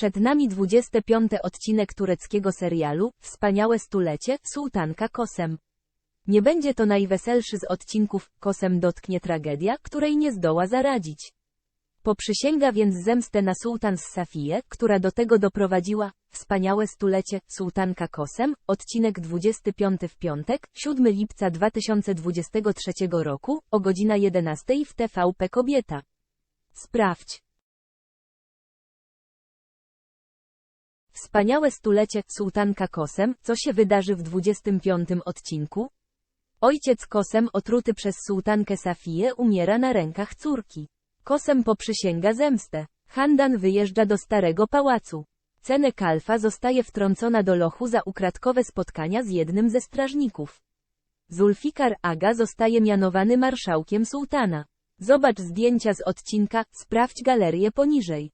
Przed nami 25 odcinek tureckiego serialu, Wspaniałe stulecie, Sułtanka Kosem. Nie będzie to najweselszy z odcinków, Kosem dotknie tragedia, której nie zdoła zaradzić. Poprzysięga więc zemstę na sułtan z Safiję, która do tego doprowadziła, Wspaniałe stulecie, Sułtanka Kosem, odcinek 25 w piątek, 7 lipca 2023 roku, o godzina 11 w TVP Kobieta. Sprawdź. Wspaniałe stulecie, sułtanka Kosem, co się wydarzy w 25 odcinku? Ojciec Kosem otruty przez sułtankę Safiję umiera na rękach córki. Kosem poprzysięga zemstę. Handan wyjeżdża do starego pałacu. Cenę Kalfa zostaje wtrącona do lochu za ukradkowe spotkania z jednym ze strażników. Zulfikar Aga zostaje mianowany marszałkiem sułtana. Zobacz zdjęcia z odcinka, sprawdź galerię poniżej.